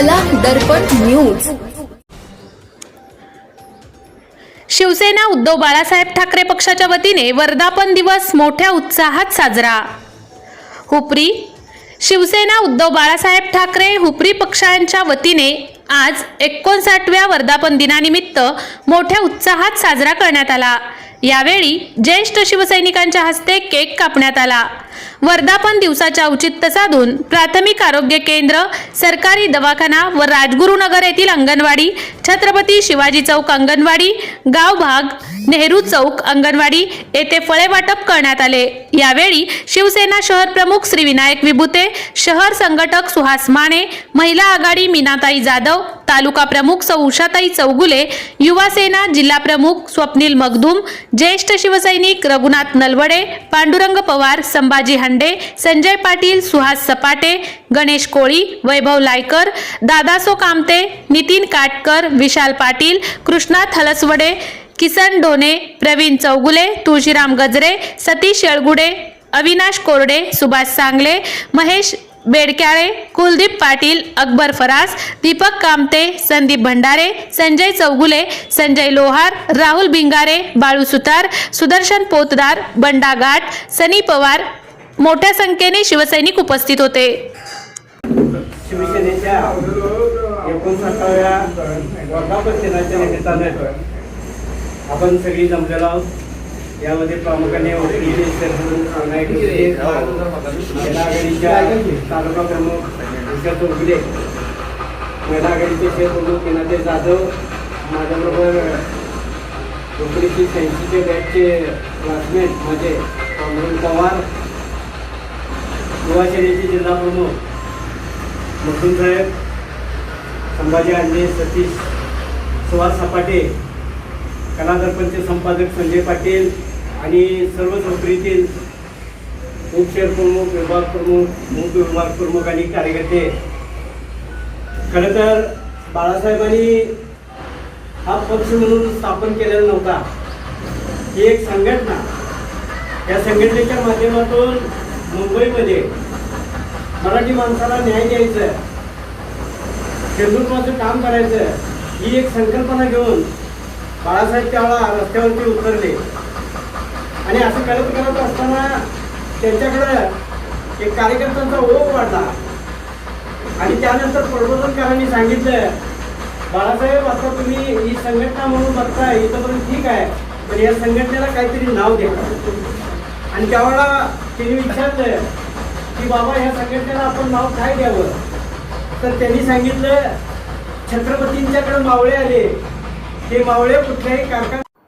कला दर्पण न्यूज शिवसेना उद्धव बाळासाहेब ठाकरे पक्षाच्या वतीने वर्धापन दिवस मोठ्या उत्साहात साजरा. हुपरी शिवसेना उद्धव बाळासाहेब ठाकरे हुपरी पक्षांच्या वतीने आज एकोणसाठव्या वर्धापन दिनानिमित्त मोठ्या उत्साहात साजरा करण्यात आला. यावेळी ज्येष्ठ शिवसैनिकांच्या हस्ते केक कापण्यात आला. वर्धापन दिवसाचे औचित्य साधून प्राथमिक आरोग्य केंद्र सरकारी दवाखाना व राजगुरुनगर येथील अंगणवाडी छत्रपती शिवाजी चौक अंगणवाडी गाव भाग नेहरू चौक अंगणवाडी येथे फळे वाटप करण्यात आले. यावेळी शिवसेना शहर प्रमुख श्री विनायक विभुते शहर संघटक सुहास माने महिला आघाडी मीनाताई जाधव तालुका प्रमुख सौ उषाताई चौगुले युवा सेना जिल्हा प्रमुख स्वप्नील मगधूम ज्येष्ठ शिवसैनिक रघुनाथ नलवडे पांडुरंग पवार संभाजी हांडे संजय पाटील सुहास सपाटे गणेश कोळी वैभव लायकर दादासो कामते नितीन काटकर विशाल पाटील कृष्णा थलसवडे किसन ढोणे प्रवीण चौगुले तुळशीराम गजरे सतीश येळगुडे अविनाश कोरडे सुभाष सांगले महेश बेडक्याळे कुलदीप पाटील अकबर फरास दीपक कामते संदीप भंडारे संजय चौगुले संजय लोहार राहुल भिंगारे बाळू सुतार सुदर्शन पोतदार बंडा गाठ सनी पवार मोठ्या संख्येने शिवसैनिक उपस्थित होते. शिवसेनेच्या एकोणसाठाव्या वर्धापन दिनाच्या निमित्तानं आपण सगळी जमलेलो आहोत. यामध्ये प्रामुख्याने वकिली सरपंच विनायक विखे, महिला आघाडीच्या तालुका प्रमुख विशाल चौगुले महिला आघाडीचे शहर प्रमुख जाधव माझ्याबरोबर नोकरीची शहाऐंशीचे बॅचचे क्लासमेट माझे पांडुरंग पवार युवा सेनेचे जिल्हा प्रमुख साहेब संभाजी अंडे सतीश सुहास सपाटे कलादर्पणचे संपादक संजय पाटील आणि सर्व नोकरीतील उपशहर प्रमुख विभाग प्रमुख मुख विभाग प्रमुख आणि कार्यकर्ते. खरं तर बाळासाहेबांनी हा पक्ष म्हणून स्थापन केलेला नव्हता. ही एक संघटना. या संघटनेच्या माध्यमातून मुंबईमध्ये मराठी माणसाला न्याय द्यायचं हिंदुत्वाचं काम करायचं ही एक संकल्पना घेऊन बाळासाहेब त्यावेळा रस्त्यावरती उतरले. आणि असं करत करत असताना त्यांच्याकडं एक कार्यकर्त्यांचा ओघ वाढला. आणि त्यानंतर प्रबोधनकारांनी सांगितलं बाळासाहेब आता तुम्ही ही संघटना म्हणून बघताय इथंपर्यंत ठीक आहे पण या संघटनेला काहीतरी नाव द्या. आणि त्यावेळा त्यांनी विचारलं की बाबा ह्या संघटनेला आपण नाव काय द्यावं? तर त्यांनी सांगितलं छत्रपतींच्याकडे मावळे आले. ते मावळे कुठल्याही कारखान्या